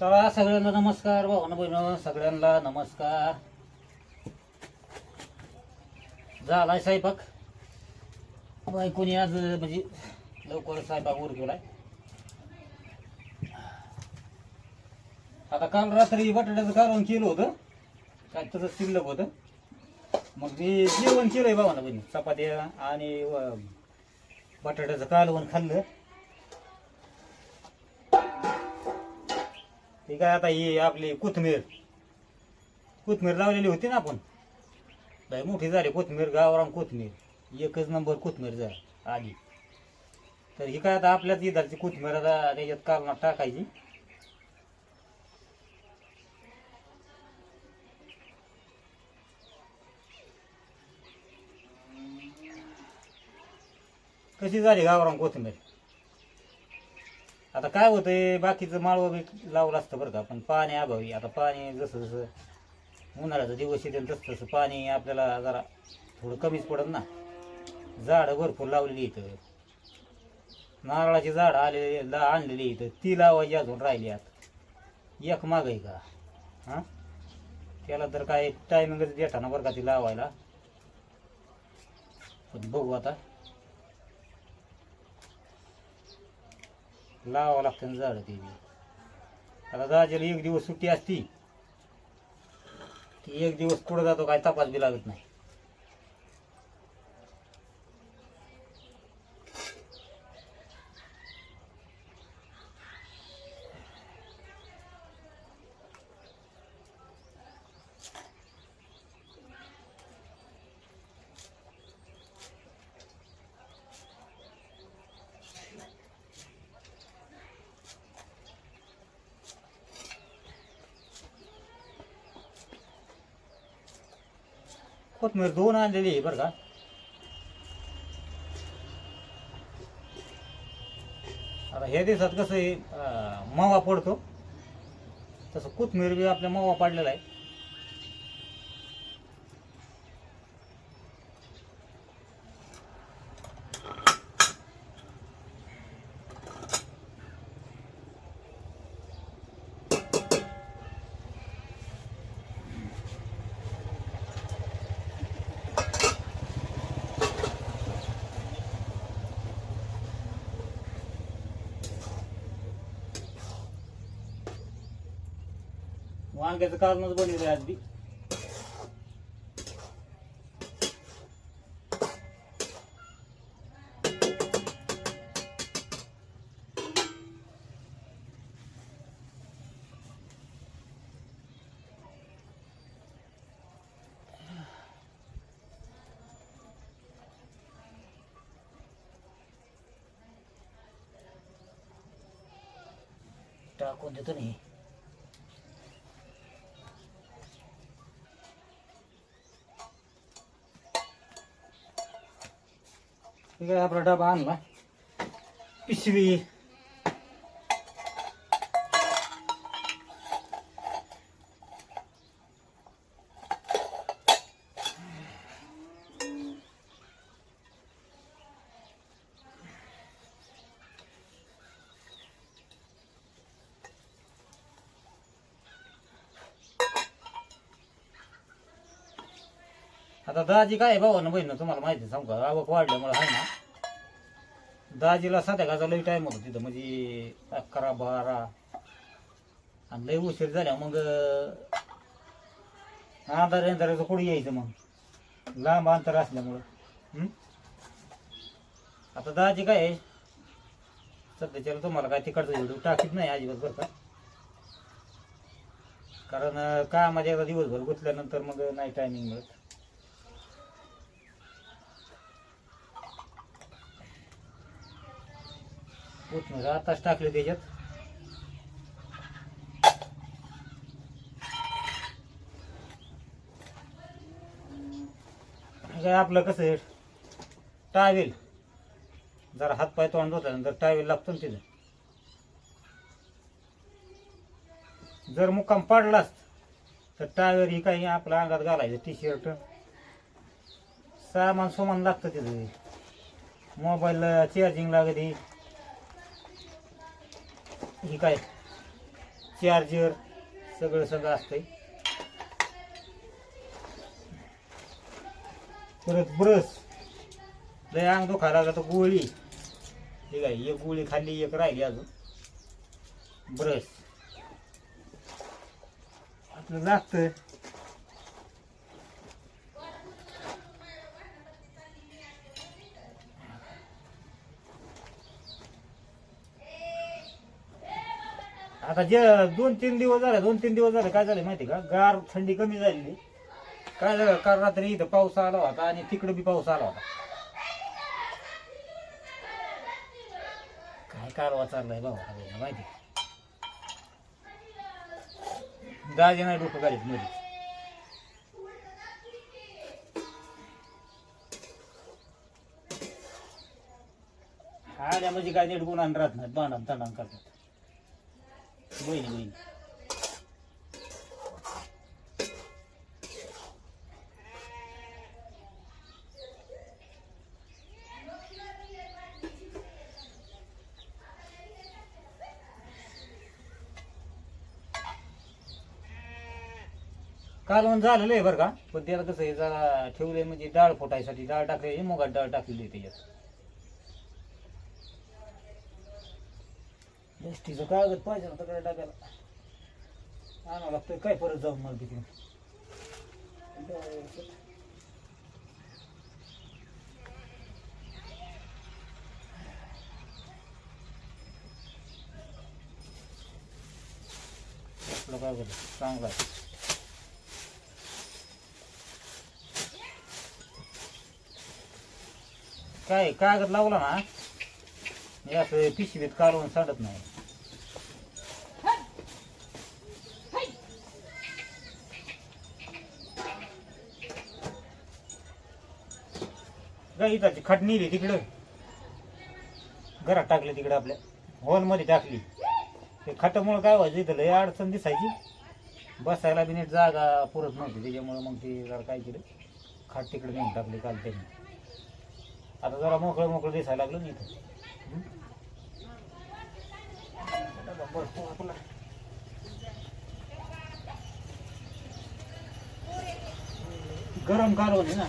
चला सगळ्यांना नमस्कार भावानं बहिण सगळ्यांना नमस्कार. झालाय स्वयंपाक? बायकोनी आज म्हणजे लवकर स्वयंपाक वर आता काल रात्री बटाट्याचं कारण केलं होतं. काय तसं शिल्लक होतं. मग मी जेवण केलंय भावानं बहिणी. चपात्या आणि बटाट्याचं कालवण खाल्लं. ठीक आहे आता ही आपली कोथमीर. कोथमीर लावलेली होती ना आपण. लय मोठी झाली कोथमीर गावरान कोथमीर. एकच नंबर कोथमीर झाली आली. तर ही काय आता आपल्याच इधारची कोथमीर आता त्याच्यात कारणात टाकायची. कशी झाली गावरान कोथमीर? आता काय होतंय बाकीचं माळवं बी लावलं असतं बरं का पण पाणी अभावी. आता पाणी जसं जसं उन्हाळ्याचा दिवस येते तसं तसं पाणी आपल्याला जरा थोडं कमीच पडत ना. झाडं भरपूर लावलेली इथं नारळाची झाडं आलेली ला आणलेली इथं ती लावायची अजून राहिली आत एक माग आहे का? हां? त्याला तर काय टायमिंगच देताना बरं का ती लावायला. पण बघू आता. लावावं लागतं ना झाडं ते बी. आता दाजीला एक दिवस सुट्टी असती ती एक दिवस पुढं जातो काय तपास बी लागत नाही कोथमीर दोन आणलेली आहे बरं का. आता ह्या दिवसात कसं आहे मावा पडतो. तसं कोथमीर बी आपल्या मावा पाडलेला आहे. वांग्याचं कारणच बनवलं आज बी टाकून देतो नाही आहे आपला डबा आणला पिशवी आता दाजी काय भावानं बहिण तुम्हाला माहिती आहे, सांगू का? आवक वाढल्यामुळे आहे ना दाजीला संध्याकाळचा लई टाईम होता तिथं म्हणजे अकरा बारा आणि लई उशीर झाल्या मग आधार अंधाराचं कुठे यायचं मग? लांब अंतर असल्यामुळं. हं? आता दाजी काय आहे? सध्याच्याला तुम्हाला काय तिकडचं व्हिडिओ टाकीत नाही अजिबात बरं का? कारण अं, कामाच्या एकदा दिवसभर गुंतल्यानंतर मग नाही टायमिंग मिळत. कोथमीर आताच टाकले त्याच्यात. काय आपलं कसं आहे? टावेल. जरा हात पाय तोंड धुतल्यानंतर टावेल लागतो ना तिथं. जर मुक्काम पडलाच तर टावेल ही काही आपल्या अंगात घालायचं टी शर्ट सामान सुमान लागतं तिथं. मोबाईल चार्जिंग लागते. हे काय? चार्जर सगळं सगळं असतंय. परत ब्रश. लय अंग दुखायला लागला तर गोळी. ठीक आहे एक गोळी खाल्ली एक राहिली अजून. ब्रश. आपलं लागतं आता जे दोन तीन दिवस झाले दोन तीन दिवस झाले काय झालं माहिती का? गार थंडी कमी झालेली. काय झालं? काल रात्री इथं पाऊस आला होता आणि तिकडे बी पाऊस आला होता. काय कारवा चाललाय बाबा माहिती दाजे नाही डोकं गाडीत मध्ये. आल्या म्हणजे काय नीट गुन्हा राहत नाही भांडण तांडण करतात. बहिणी बहिणी कालवण झालेलं आहे बरं का पण त्याला कसं आहे जरा ठेवलंय म्हणजे डाळ फोटायसाठी डाळ टाकली मुगात डाळ टाकलेली त्याच्यात. एस टीचं कागद पाहिजे ना तिकडे डब्याला? आणावं लागतं काय परत जाऊन मला तिकडे? आपलं कागद चांगला आहे. काय कागद लावला ना? हे असं पिशवीत काढून सांडत नाही. गाईताची खट नेली तिकडं. घरात टाकलं तिकडं आपल्या. हॉलमध्ये टाकली. ते खटामुळं काय व्हायचं इथं? लय अडचण दिसायची. बसायला बी नीट जागा पुरत नव्हती. त्याच्यामुळं मग ते जरा काय केलं? खाट तिकडे नेऊन टाकली काल त्यांनी. आता जरा मोकळं मोकळं दिसायला लागलं नाही इथं. गरम कालवण आहे ना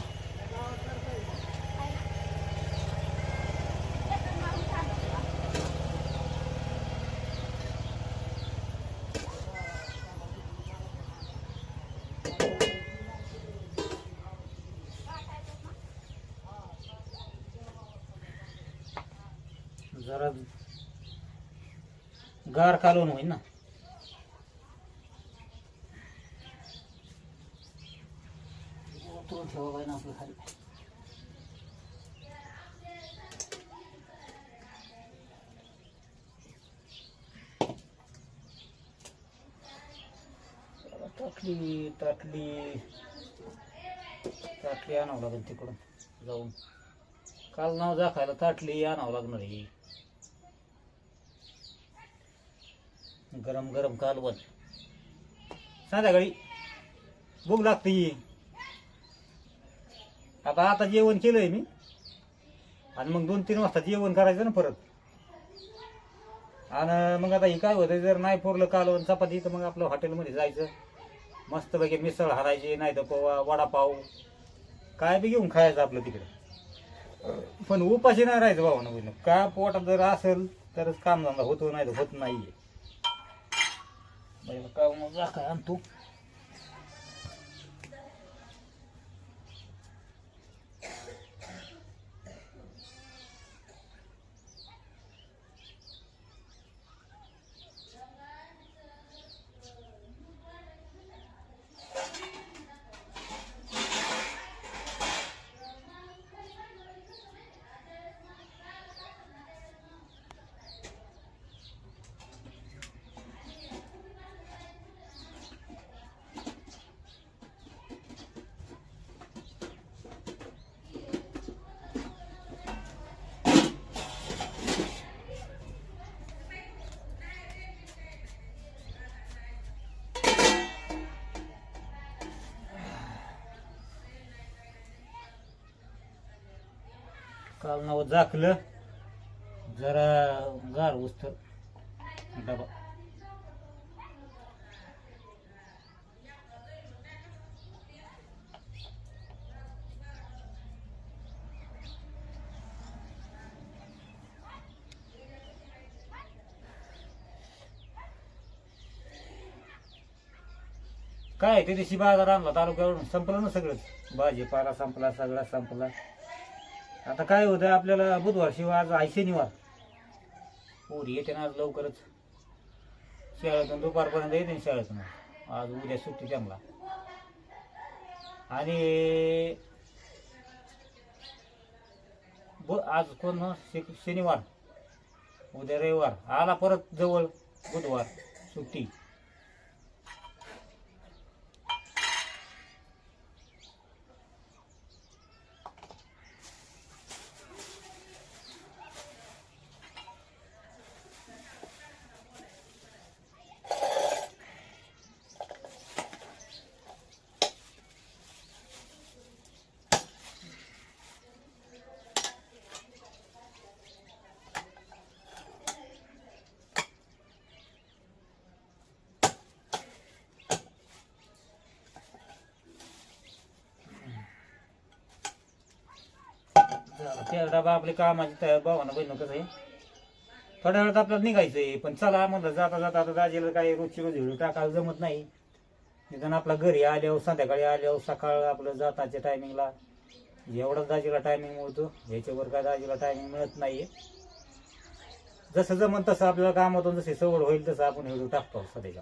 जरा गार कालवण होईल ना. उतरून ठेवा पाहिजे ना आपलं खाली. ताटली ताटली ताटली आणावं लागेल तिकडून जाऊन. काल नाव दाखायला ताटली आणावं लागणार आहे. गरम गरम कालवण. संध्याकाळी भूक लागते. आता आता जेवण केलंय मी. आणि मग दोन तीन वाजता जेवण करायचं ना परत. आणि मग आता हे काय होतं जर नाही पुरलं कालवण चपाती तर मग आपलं हॉटेलमध्ये जायचं. मस्तपैकी मिसळ हारायची नाही तर पोवा वडापाव. काय बी घेऊन खायचं आपलं तिकडे. पण उपाशी नाही राहायचं भाऊ ना का पोटात जर असेल तरच काम धंदा होतो नाही तर होत नाहीये. बाईला काय मग जा आणतो काल नाव झाकलं. जरा गार उस्तर डबा. काय ते दिवशी बाजार आणला? तालुक्यावरून संपलं ना सगळं भाजीपाला संपला सगळा संपला. आता काय होतं आपल्याला बुधवार शिवाय आज आहे शनिवार. पोरी येते ना आज लवकरच. शाळेतून दुपारपर्यंत येते ना शाळेतून. आज उद्या सुट्टी त्यांना. आणि ब आज कोण? शनिवार. उद्या रविवार. आला परत जवळ बुधवार. सुट्टी. त्या डबा आपले कामाची तयार भावानं बहिण कसं आहे? थोड्या वेळात आपल्याला निघायचंय पण चला म्हणलं जाता जाता आता दाजीला काही रोजची रोज व्हिडिओ टाकायला जमत नाही. निदान आपला घरी आल्यावर संध्याकाळी आल्यावर सकाळ आपलं जाताच्या टायमिंगला एवढंच दाजीला टायमिंग मिळतो ह्याच्यावर काय दाजीला टायमिंग मिळत नाही जसं जमन तसं आपल्याला कामातून जशी सवड होईल तसं आपण व्हिडिओ टाकतो सध्याच्या